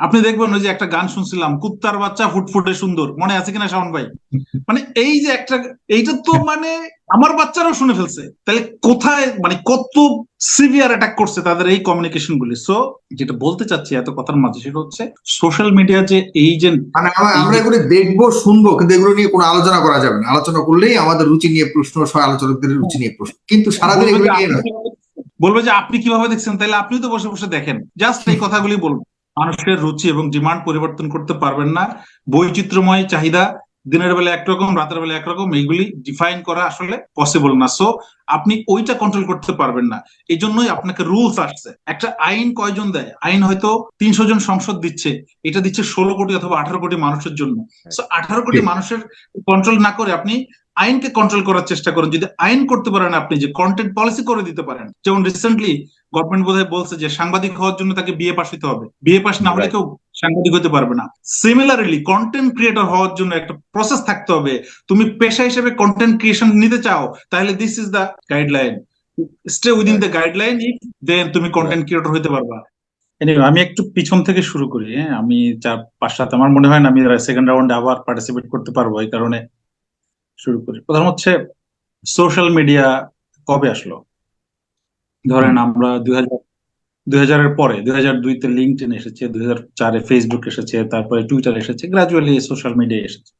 আপনি দেখবেন ওই যে একটা গান শুনছিলাম কুত্তার বাচ্চা ফুটফুটে সুন্দর। মনে আছে কিনা শাওন ভাই? মানে এই যে একটা এইটা তো মানে আমার বাচ্চারাও শুনে ফেলছে। তাহলে কোথায় মানে কত সিভিয়ার অ্যাটাক করছে তাদের এই কমিউনিকেশন গুলি? সো যেটা বলতে চাচ্ছি এত কথার মাঝে সেটা হচ্ছে সোশ্যাল মিডিয়া যে এই যে মানে আমরা- এগুলো দেখব শুনব কিন্তু এগুলো নিয়ে কোনো আলোচনা করা যাবে না। আলোচনা করলেই আমাদের রুচি নিয়ে প্রশ্ন সহ আলোচকদের রুচি নিয়ে প্রশ্ন। কিন্তু সারাদিন বলবে এগুলো যে নিয়ে আপনি- বলবে যে আপনি কীভাবে দেখছেন? তাহলে আপনিও তো বসে বসে দেখেন। জাস্ট এই কথাগুলি বলবেন মানুষের রুচি এবং ডিমান্ড পরিবর্তন করতে পারবেন না। বৈচিত্র্যময় চাহিদা দিনের বেলা একরকম রাতের বেলা একরকম এইগুলি ডিফাইন করা আসলে পসিবল না। সো আপনি ওইটা কন্ট্রোল করতে পারবেন না। এই জন্যই আপনাকে রুলস আসছে। একটা আইন কয়জন দেয়? আইন হয়তো তিনশো জন সংসদ দিচ্ছে। এটা দিচ্ছে ষোলো কোটি অথবা আঠারো কোটি মানুষের জন্য। সো আঠারো কোটি মানুষের কন্ট্রোল না করে আপনি আইনকে কন্ট্রোল করার চেষ্টা করেন। যদি আইন করতে পারেন আপনি যে কন্টেন্ট পলিসি করে দিতে পারেন। যেমন রিসেন্টলি গভর্নমেন্ট বোধহয় বলছে যে সাংবাদিক হওয়ার জন্য তাকে বিএ পাস হতে হবে। বিএ পাস না হলে কেউ সাংবাদিক হতে পারবে না। সিমিলারলি কন্টেন্ট ক্রিয়েটর হওয়ার জন্য একটা প্রসেস থাকতে হবে। তুমি পেশা হিসেবে কন্টেন্ট ক্রিয়েশন নিতে চাও তাহলে this is the guideline stay within the guideline if then তুমি কন্টেন্ট ক্রিয়েটর হতে পারবা। আমি একটু পিছন থেকে শুরু করি হ্যাঁ? আমি চার পাঁচ সাত আমার মনে হয় না আমি সেকেন্ড রাউন্ডে আবার পার্টিসিপেট করতে পারব এই কারণে শুরু করি। প্রথম হচ্ছে সোশ্যাল মিডিয়া কবে আসলো? ধরেন আমরা দুই হাজার দুই হাজারের পরে দুই হাজার দুইতে লিঙ্কড এসেছে দুই হাজার চারে ফেসবুক এসেছে তারপরে টুইটার এসেছে গ্রাজুয়ালি সোশ্যাল মিডিয়া এসেছে।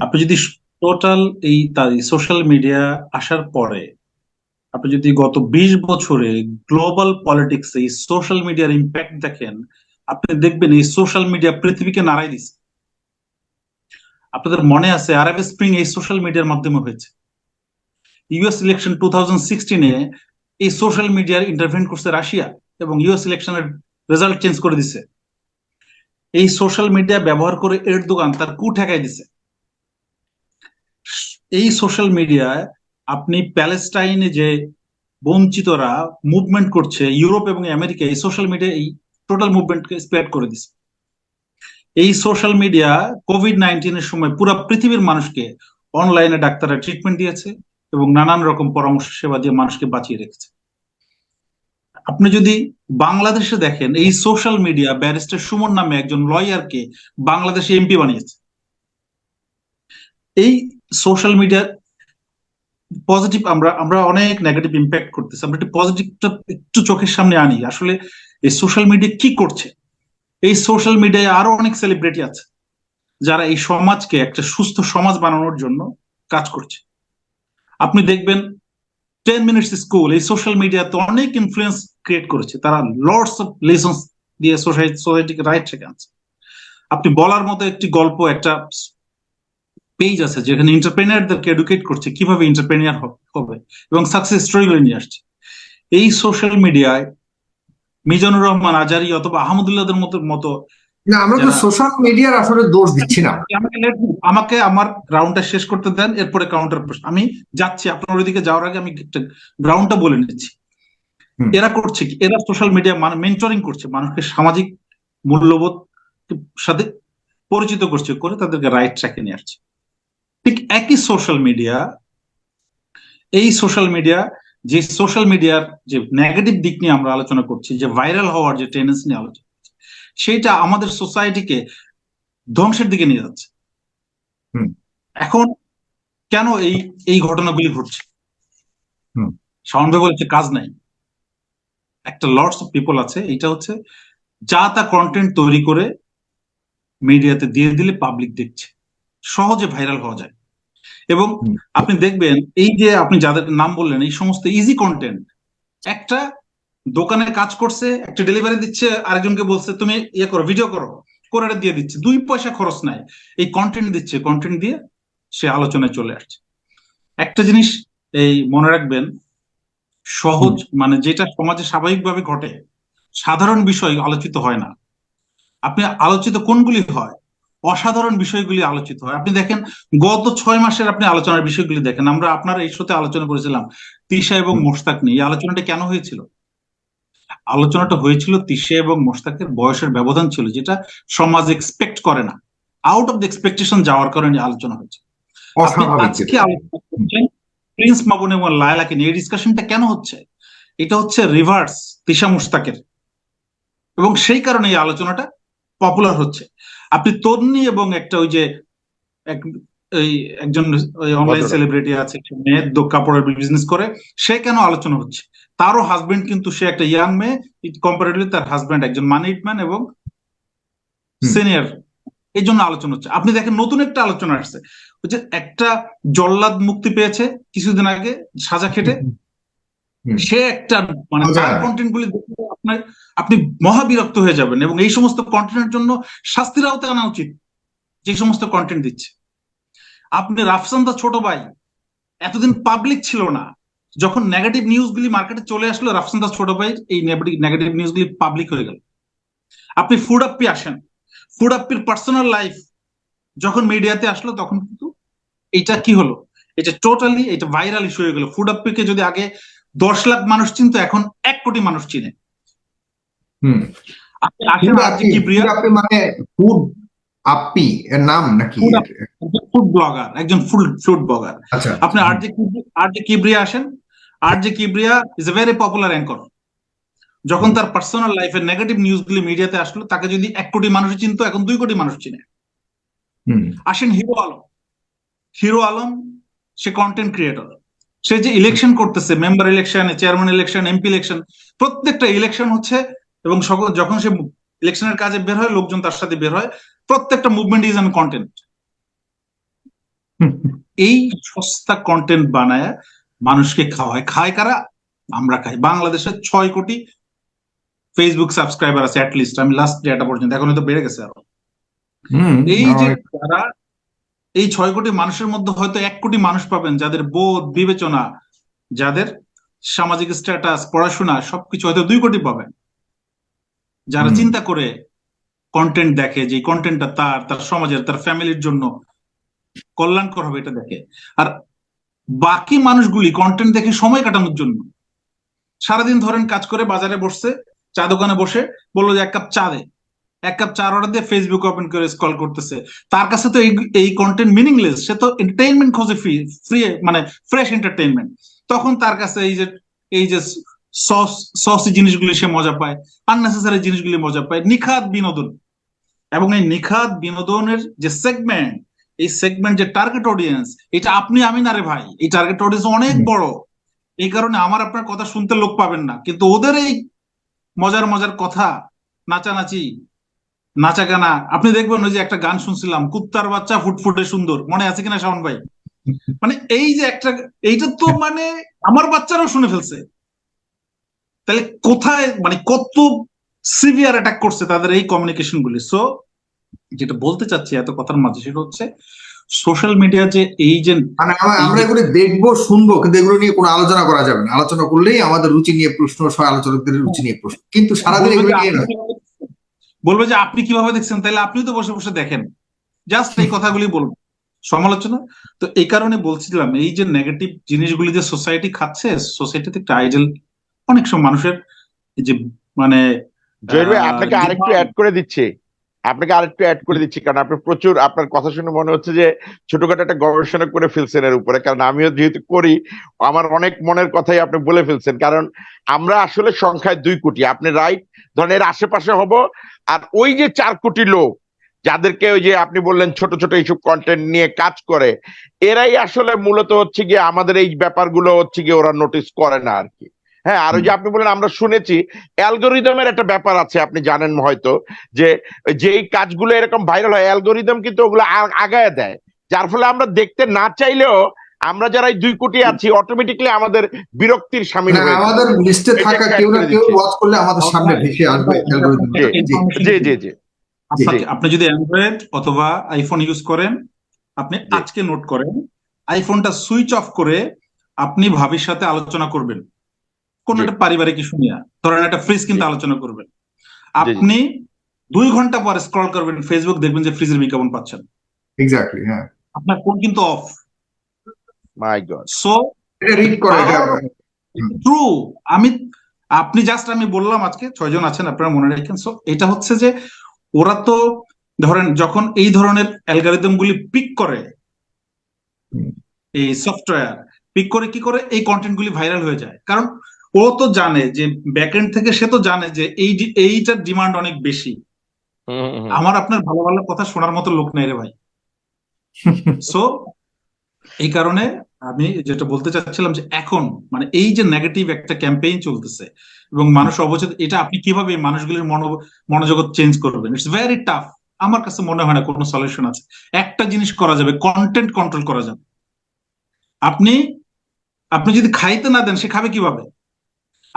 আপনি যদি টোটাল এই সোশ্যাল মিডিয়া আসার পরে আপনি যদি গত বিশ বছরে গ্লোবাল পলিটিক্স এই সোশ্যাল মিডিয়ার ইম্প্যাক্ট দেখেন আপনি দেখবেন এই সোশ্যাল মিডিয়া পৃথিবীকে নাড়াই দিচ্ছে আপনাদের মনে আছে আরব স্প্রিং এই সোশ্যাল মিডিয়ার মাধ্যমে হয়েছে? ইউএস ইলেকশন টু থাউজেন্ড সিক্সটিনে এই সোশ্যাল মিডিয়ার ইন্টারভেন করছে রাশিয়া এবং ইউএস ইলেকশনের রেজাল্ট চেঞ্জ করে দিছে। এই সোশ্যাল মিডিয়া ব্যবহার করে এর দোকান তার কু ঠেকাই দিছে। এই সোশ্যাল মিডিয়ায় আপনি প্যালেস্টাইনে যে বঞ্চিতরা মুভমেন্ট করছে ইউরোপ এবং আমেরিকা এই সোশ্যাল মিডিয়া এই টোটাল মুভমেন্টকে স্প্রেড করে দিছে। এই সোশ্যাল মিডিয়া কোভিড নাইন্টিনের সময় পুরো পৃথিবীর মানুষকে অনলাইনে ডাক্তাররা ট্রিটমেন্ট দিয়েছে। এবং নানান রকম পরামর্শ সেবা দিয়ে মানুষকে বাঁচিয়ে রেখেছে। আপনি যদি বাংলাদেশে দেখেন, এই সোশ্যাল মিডিয়া ব্যারিস্টার সুমন নামে একজন লয়ারকে বাংলাদেশে এমপি বানিয়েছে। এই সোশ্যাল মিডিয়া পজিটিভ আমরা আমরা অনেক নেগেটিভ ইম্প্যাক্ট করতেছি। আমরা একটু পজিটিভটা একটু চোখের সামনে আনি। আসলে এই সোশ্যাল মিডিয়া কি করছে? এই সোশ্যাল মিডিয়ায় আরও অনেক সেলিব্রিটি আছে, যারা এই সমাজকে একটা সুস্থ সমাজ বানানোর জন্য কাজ করছে। আপনি দেখবেন টেন মিনিটস স্কুল এই সোশ্যাল মিডিয়াতে অনেক ইনফ্লুয়েন্স ক্রিয়েট করেছে। তারা লর্ডস অফ লেসন্স দিয়ে সোসাইটি সোসাইটিকে রাইট শেখাচ্ছে আপনি বলার মতো একটি গল্প, একটা পেজ আছে যেখানে এন্টারপ্রেনিয়ারদেরকে এডুকেট করছে কীভাবে এন্টারপ্রেনিয়ার হবে এবং সাকসেস স্টোরিগুলো নিয়ে আসছে। এই সোশ্যাল মিডিয়ায় মিজানুর রহমান, আজারি অথবা আহমদুল্লাহদের মতো মতো না আমরা তো সোশ্যাল মিডিয়ার আসলে দোষ দিচ্ছি না। আমাকে আমাকে আমার রাউন্ডটা শেষ করতে দেন এরপরে কাউন্টার প্রশ্ন। আমি যাচ্ছি আপনার ওইদিকে যাওয়ার আগে আমি গ্রাউন্ডটা বলে নিচ্ছি। এরা করছে কি? এরা সোশ্যাল মিডিয়া মানে মেন্টরিং করছে মানুষকে সামাজিক মূল্যবোধ সাথে পরিচিত করছে করে তাদেরকে রাইট ট্র্যাকে নিয়ে আসছে। ঠিক একই সোশ্যাল মিডিয়া এই সোশ্যাল মিডিয়া যে সোশ্যাল মিডিয়ার যে নেগেটিভ দিক নিয়ে আমরা আলোচনা করছি যে ভাইরাল হওয়ার যে টেন্ডেন্সি নিয়ে আলোচনা সেটা আমাদের সোসাইটিকে ধ্বংসের দিকে নিয়ে যাচ্ছে। এখন কেন এই এই ঘটনাগুলি ঘটছে? হুম। বলছে কাজ নাই একটা লটস অফ পিপল আছে এটা হচ্ছে যা তা কন্টেন্ট তৈরি করে মিডিয়াতে দিয়ে দিলে পাবলিক দেখছে। সহজে ভাইরাল হওয়া যায়। এবং আপনি দেখবেন এই যে আপনি যাদের নাম বললেন এই সমস্ত ইজি কন্টেন্ট একটা দোকানে কাজ করছে একটা ডেলিভারি দিচ্ছে আরেকজনকে বলছে তুমি ইয়ে করো ভিডিও করো। করে দিয়ে দিচ্ছে। দুই পয়সা খরচ নাই। এই কন্টেন্ট দিচ্ছে। কন্টেন্ট দিয়ে সে আলোচনায় চলে আসছে। একটা জিনিস এই মনে রাখবেন সহজ মানে যেটা সমাজে স্বাভাবিকভাবে ঘটে সাধারণ বিষয় আলোচিত হয় না। আপনি আলোচিত কোনগুলি হয়? অসাধারণ বিষয়গুলি আলোচিত হয়। আপনি দেখেন গত ছয় মাসের আপনি আলোচনার বিষয়গুলি দেখেন। আমরা আপনার এই সাথে আলোচনা করেছিলাম তিশা এবং মোস্তাক নিয়ে। এই আলোচনাটা কেন হয়েছিল? আলোচনাটা হয়েছিল তিশা এবং মোস্তাকের বয়সের ব্যবধান ছিল যেটা সমাজ এক্সপেক্ট করে না। আউট অফ দ্য এক্সপেকটেশন যাওয়ার কারণে আলোচনা হয়েছে। আজকে আলোচনা করছেন প্রিন্স মামুন এবং লায়লাকে নিয়ে। ডিসকাশনটা কেন হচ্ছে? এটা হচ্ছে রিভার্স তিশা মুস্তাকের এবং সেই কারণে এই আলোচনাটা পপুলার হচ্ছে। আপনি তন্নি এবং একটা ওই যে এক এই একজন ওই অনলাইন। সেলিব্রিটি আছে মেয়ের কাপড়ের বিজনেস করে সে কেন আলোচনা হচ্ছে? তারও হাজবেন্ড কিন্তু সে একটা ইয়াং মেয়ে কম্পারেটিভলি তার হাজবেন্ড একজন মানিটম্যান এবং সিনিয়র এই জন্য আলোচনা হচ্ছে। আপনি দেখেন নতুন একটা আলোচনা আসছে। যে একটা জল্লাদ মুক্তি পেয়েছে কিছুদিন আগে সাজা খেটে। সে একটা মানে। কন্টেন্ট গুলি আপনার আপনি মহাবিরক্ত হয়ে যাবেন এবং এই সমস্ত কন্টেন্টের জন্য শাস্তির আওতায় আনা উচিত যে সমস্ত কন্টেন্ট দিচ্ছে। আপনি রাফসান্দা ছোট ভাই এতদিন পাবলিক ছিল না। যখন নেগেটিভ নিউজ গুলি মার্কেটে চলে আসলো রাফসান দাস ছোট ভাই এই নেগেটিভ নিউজ গুলি পাবলিক হয়ে গেল। আপনি ফুড আপ্পি আসেন। ফুড আপ্পির পার্সোনাল লাইফ যখন মিডিয়াতে আসলো তখন কিন্তু এটা কি হলো? এটা টোটালি এটা ভাইরাল ইস্যু হয়ে গেল। ফুড আপ্পিকে যদি আগে দশ লাখ মানুষ চিনতো এখন এক কোটি মানুষ চিনে। হুম। আপনি আসেন আপি আপি মানে ফুড আপি এর নাম নাকি? ফুড ব্লগার একজন ফুড ফুড ব্লগার আপনি আরজে আরজে কিবরিয়া আসেন RJ Kibria is a very popular anchor যখন তার পার্সোনাল লাইফের নেগেটিভ নিউজ গুলি মিডিয়াতে আসলো তাকে যদি এক কোটি মানুষ চিনতো এখন দুই কোটি মানুষ চিনে। আসেন হিরো আলম। হিরো আলম সে কন্টেন্ট ক্রিয়েটর সে যে ইলেকশন করতেছে member election chairman election MP election প্রত্যেকটা ইলেকশন হচ্ছে এবং সকল যখন সে ইলেকশনের কাজে বের হয় লোকজন তার সাথে বের হয় প্রত্যেকটা মুভমেন্ট ইজ অ্যান কন্টেন্ট এই সস্তা কন্টেন্ট বানায় মানুষকে খাওয়ায়। খায় কারা? আমরা খাই। বাংলাদেশে ছয় কোটি ফেসবুক সাবস্ক্রাইবার আছে অ্যাটলিস্ট আমি লাস্ট ডেটা পর্যন্ত এখন তো বেড়ে গেছে আরও। হুম এই যে যারা এই ছয় কোটি মানুষের মধ্যে হয়তো এক কোটি মানুষ পাবেন যাদের বোধ বিবেচনা যাদের সামাজিক স্ট্যাটাস পড়াশোনা সবকিছু হয়তো দুই কোটি পাবেন। যারা চিন্তা করে কন্টেন্ট দেখে যে কন্টেন্টটা তার তার সমাজের, তার ফ্যামিলির জন্য কল্যাণকর হবে এটা দেখে। আর বাকি মানুষগুলি কন্টেন্ট দেখে সময় কাটানোর জন্য। সারাদিন ধরেন কাজ করে বাজারে বসছে, চা দোকানে বসে, বলল যে এক কাপ চা দে। এক কাপ চা অর্ডার দিয়ে ফেসবুক ওপেন করে স্ক্রল করতেছে। তার কাছে তো এই এই কন্টেন্ট মিনিংলেস সে তো এন্টারটেইনমেন্ট খোঁজে ফ্রি ফ্রি মানে ফ্রেশ এন্টারটেইনমেন্ট তখন তার কাছে এই যে এই যে সস সসি জিনিসগুলি সে মজা পায় আননেসেসারি জিনিসগুলি মজা পায়। নিখাত বিনোদন। এবং এই নিখাত বিনোদনের যে সেগমেন্ট এই সেগমেন্ট যে টার্গেট অডিয়েন্স এটা আপনি আমি না রে ভাই এই টার্গেট অডিয়েন্স অনেক বড়। এই কারণে আমার আপনার কথা শুনতে লোক পাবেন না। কিন্তু ওদের এই মজার মজার কথা নাচানাচি নাচা গানা আপনি দেখবেন ওই যে একটা গান শুনছিলাম কুত্তার বাচ্চা ফুটফুটে সুন্দর। মনে আছে কিনা শাওন ভাই? মানে এই যে একটা এইটা তো মানে আমার বাচ্চারাও শুনে ফেলছে। তাহলে কোথায় মানে কত সিভিয়ার অ্যাটাক করছে তাদের এই কমিউনিকেশন গুলি? সো যেটা বলতে চাচ্ছি এত কথার মাঝে সেটা হচ্ছে সোশ্যাল মিডিয়া যে এই যে মানে আমরা- এগুলো দেখব শুনব কিন্তু এগুলো নিয়ে কোনো আলোচনা করা যাবে না। আলোচনা করলেই আমাদের রুচি নিয়ে প্রশ্ন সহ আলোচকদের রুচি নিয়ে প্রশ্ন। কিন্তু সারাদিন বলবে এগুলো যে নিয়ে। আপনি কীভাবে দেখছেন? বলবে যে আপনি কীভাবে দেখছেন? তাহলে আপনি তো বসে বসে দেখেন। জাস্ট এই কথাগুলি বলব সমালোচনা? তো এই কারণে বলছিলাম এই যে নেগেটিভ জিনিসগুলি যে সোসাইটি খাচ্ছে সোসাইটিতে একটা আইডেল অনেক সময় মানুষের যে মানে আপনাকে আরেকটু অ্যাড করে দিচ্ছি। আপনাকে আরেকটু অ্যাড করে দিচ্ছি কারণ আপনি প্রচুর আপনার কথা শুনে মনে হচ্ছে যে ছোটখাটো একটা গবেষণা করে ফেলছেন এর উপরে। কারণ আমিও যেহেতু করি আমার অনেক মনের কথাই আপনি বলে ফেলছেন। কারণ আমরা আসলে সংখ্যায় দুই কোটি। আপনি রাইট ধরেন এর আশেপাশে হব আর ওই যে চার কোটি লোক যাদেরকে ওই যে আপনি বললেন ছোট ছোট এইসব কন্টেন্ট নিয়ে কাজ করে এরাই আসলে মূলত হচ্ছে গিয়ে আমাদের এই ব্যাপারগুলো হচ্ছে গিয়ে ওরা নোটিস করে না আর কি। হ্যাঁ আর ওই যে আপনি বললেন আমরা শুনেছি অ্যালগোরিদমের একটা ব্যাপার আছে আপনি জানেন হয়তো যে যেই কাজগুলো এরকম ভাইরাল হয় অ্যালগোরিদম কিন্তু ওগুলো আগায় দেয়। যার ফলে আমরা দেখতে না চাইলেও আমরা যারা এই দুই কোটি আছি অটোমেটিকলি আমাদের বিরক্তির সামিল হ্যাঁ, হয়ে আমাদের লিস্টে থাকা কেউ না কেউ ওয়াচ করলে আমাদের সামনে ভেসে আসবে জি, জি। জি জি জি। আপনাকে আপনি যদি অ্যান্ড্রয়েড অথবা আইফোন ইউজ করেন আপনি আজকে নোট করেন আইফোনটা সুইচ অফ করে আপনি ভাবির সাথে আলোচনা করবেন। কোন একটা পারিবারিক ইস্যু নিয়ে। ধরেন একটা ফ্রিজ কিনতে আলোচনা করবেন। আপনি দুই ঘণ্টা পরে স্ক্রল করবেন ফেসবুক দেখবেন যে ফ্রিজের বিজ্ঞাপন পাচ্ছেন। এক্স্যাক্টলি হ্যাঁ। আপনার ফোন কিন্তু of my god so read করে ট্রু আমি আপনি জাস্ট আমি বললাম আজকে ছয়জন আছেন আপনারা মনে রাখেন। সো এটা হচ্ছে যে ওরা তো ধরেন যখন এই ধরনের অ্যালগারিদম গুলি পিক করে এই সফটওয়্যার পিক করে কি করে? এই কন্টেন্ট গুলি ভাইরাল হয়ে যায়। কারণ ও তো জানে যে ব্যাকএন্ড থেকে সে তো জানে যে এই এইটার ডিমান্ড অনেক বেশি। আমার আপনার ভালো ভালো কথা শোনার মতো লোক নাই রে ভাই। সো এই কারণে আমি যেটা বলতে চাচ্ছিলাম যে এখন মানে এই যে নেগেটিভ একটা ক্যাম্পেইন চলতেছে এবং মানুষ অবচেত এটা আপনি কীভাবে মানুষগুলির মনো মনোজগৎ চেঞ্জ করবেন? ইটস ভেরি টাফ আমার কাছে মনে হয় না কোনো সলিউশন আছে। একটা জিনিস করা যাবে কন্টেন্ট কন্ট্রোল করা যাবে। আপনি আপনি যদি খাইতে না দেন সে খাবে কীভাবে?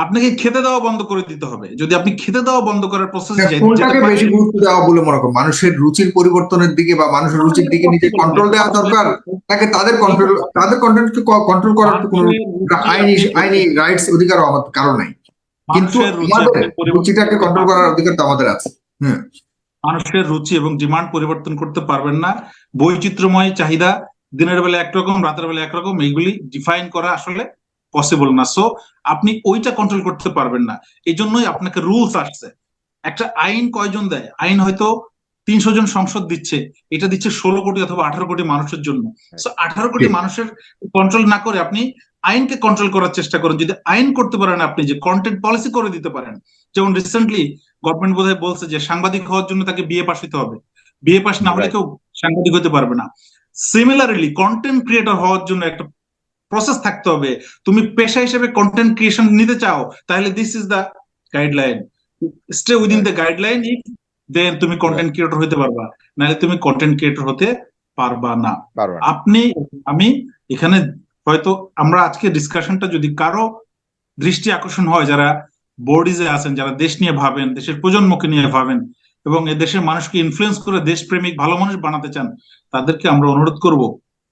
আপনাকে খেতে দেওয়া বন্ধ করে দিতে হবে। যদি আপনি খেতে দেওয়া বন্ধ করার প্রসেস কোনটাকে বেশি গুরুত্ব দেওয়া বলে মনে করো মানুষের রুচির পরিবর্তনের দিকে বা মানুষের রুচির দিকে নিজে কন্ট্রোল দেওয়া দরকার। নাকি তাদের কন্ট্রোল তাদের কন্টেন্টকে কন্ট্রোল করার কোনো আইনি আইনি রাইটস অধিকার আমাদের কারও নাই। কিন্তু রুচিটাকে কন্ট্রোল করার অধিকার তো আমাদের আছে। হুম মানুষের রুচি এবং ডিমান্ড পরিবর্তন করতে পারবেন না। বৈচিত্র্যময় চাহিদা দিনের বেলা একরকম রাতের বেলা একরকম এইগুলি ডিফাইন করা আসলে পসিবল না। সো আপনি ওইটা কন্ট্রোল করতে পারবেন না। এই জন্যই আপনাকে রুলস আসছে। একটা আইন কয়জন দেয়? আইন হয়তো তিনশো জন সংসদ দিচ্ছে। এটা দিচ্ছে ষোলো কোটি অথবা আঠারো কোটি মানুষের জন্য। সো আঠারো কোটি মানুষের কন্ট্রোল না করে আপনি আইনকে কন্ট্রোল করার চেষ্টা করেন। যদি আইন করতে পারেন আপনি যে কন্টেন্ট পলিসি করে দিতে পারেন। যেমন রিসেন্টলি গভর্নমেন্ট বোধহয় বলছে যে সাংবাদিক হওয়ার জন্য তাকে বিএ পাস হতে হবে। বিএ পাস না হলে কেউ সাংবাদিক হতে পারবে না। সিমিলারলি কন্টেন্ট ক্রিয়েটর হওয়ার জন্য একটা প্রসেস থাকতে হবে। তুমি পেশা হিসেবে কন্টেন্ট ক্রিয়েশন নিতে চাও তাহলে this is the guideline stay within the guideline if then তুমি কন্টেন্ট ক্রিয়েটর হতে পারবা। নাহলে তুমি কন্টেন্ট ক্রিয়েটর হতে পারবা না। আপনি আমি এখানে হয়তো আমরা আজকে ডিসকাশনটা যদি কারও দৃষ্টি আকর্ষণ হয় যারা বোর্ডিজে আছেন যারা দেশ নিয়ে ভাবেন দেশের প্রজন্মকে নিয়ে ভাবেন এবং এ দেশের মানুষকে ইনফ্লুয়েন্স করে দেশপ্রেমিক ভালো মানুষ বানাতে চান তাদেরকে আমরা অনুরোধ করব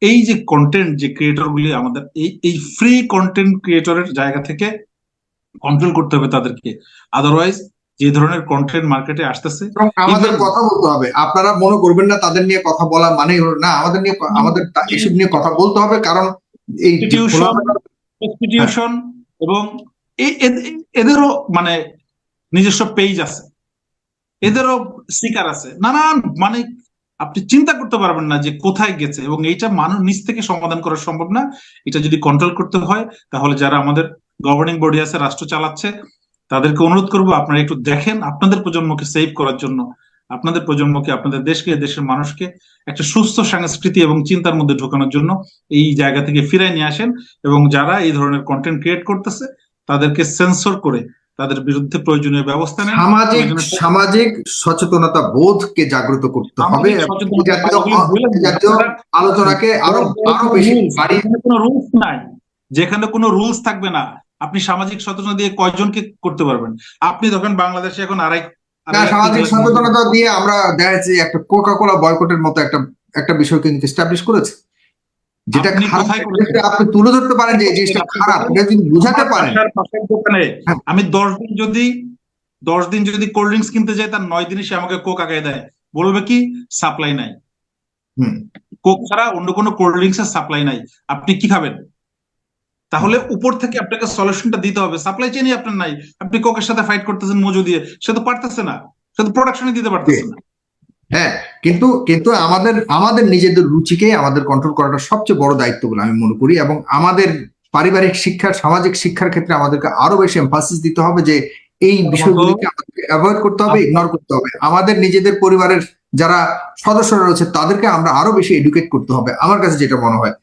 এই যে কন্টেন্ট যে ক্রিয়েটর গুলি আমাদের এই এই ফ্রি কন্টেন্ট ক্রিয়েটরের জায়গা থেকে কন্ট্রোল করতে হবে তাদেরকে। আদারওয়াইজ যে ধরনের কন্টেন্ট মার্কেটে আসতেছে আমাদের কথা বলতে হবে। আপনারা মনে করবেন না তাদের নিয়ে কথা বলা মানে না আমাদের নিয়ে আমাদের এসব নিয়ে কথা বলতে হবে কারণ এই Institution, এবং এদেরও মানে নিজস্ব পেজ আছে। এদেরও স্টিকার আছে। নানান মানে আপনি চিন্তা করতে পারবেন না যে কোথায় গেছে এবং এইটা মানুষ নিজ থেকে সমাধান করা সম্ভব না। এটা যদি কন্ট্রোল করতে হয়, তাহলে যারা আমাদের গভর্নিং বডি আছে, রাষ্ট্র চালাচ্ছে, তাদেরকে অনুরোধ করব আপনারা একটু দেখেন আপনাদের প্রজন্মকে সেভ করার জন্য। আপনাদের প্রজন্মকে, আপনাদের দেশকে, দেশের মানুষকে একটা সুস্থ সংস্কৃতি এবং চিন্তার মধ্যে ঢোকানোর জন্য এই জায়গা থেকে ফিরাই নিয়ে আসেন এবং যারা এই ধরনের কন্টেন্ট ক্রিয়েট করতেছে, তাদেরকে সেন্সর করে তাদের বিরুদ্ধে প্রয়োজনীয় ব্যবস্থা নেন। সামাজিক সামাজিক সচেতনতা বোধকে জাগ্রত করতে হবে। জাতীয় আলোচনাকে আরও আরও বেশি কোনো রুলস নাই যেখানে কোনো রুলস থাকবে না আপনি সামাজিক সচেতনতা দিয়ে কয়জনকে করতে পারবেন? আপনি দেখেন বাংলাদেশে এখন আড়াই সামাজিক সচেতনতা দিয়ে আমরা দেখা যাচ্ছে একটা কোকা কোলা বয়কটের মতো একটা একটা বিষয় কিন্তু এস্টাবলিশ করেছে। যেটা আপনি তুলে ধরতে পারেন যে জিনিসটা খারাপ এটা যদি বুঝাতে পারেন। দোকানে হ্যাঁ। আমি দশ দিন যদি দশ দিন যদি কোল্ড ড্রিঙ্কস কিনতে যাই তার নয় দিনই সে আমাকে কোক আগায় দেয়। বলবে কি? সাপ্লাই নাই। হুম। কোক ছাড়া অন্য কোনো কোল্ড ড্রিঙ্কস এর সাপ্লাই নাই। আপনি কি খাবেন? তাহলে উপর থেকে আপনাকে সলিউশনটা দিতে হবে। সাপ্লাই চেনই আপনার নাই। আপনি কোকের সাথে ফাইট করতেছেন মজু দিয়ে। সে তো পারতেছে না। সে তো প্রোডাকশনে দিতে পারতেছে না। হ্যাঁ কিন্তু কিন্তু আমাদের আমাদের নিজেদের রুচিকে আমাদের কন্ট্রোল করাটা সবচেয়ে বড় দায়িত্ব বলে আমি মনে করি এবং আমাদের পারিবারিক শিক্ষার সামাজিক শিক্ষার ক্ষেত্রে আমাদেরকে আরও বেশি এমফাসিস দিতে হবে যে এই বিষয়গুলিকে আমাদেরকে অ্যাভয়েড করতে হবে ইগনোর করতে হবে। আমাদের নিজেদের পরিবারের যারা সদস্যরা রয়েছে তাদেরকে আমরা আরও বেশি এডুকেট করতে হবে আমার কাছে যেটা মনে হয়।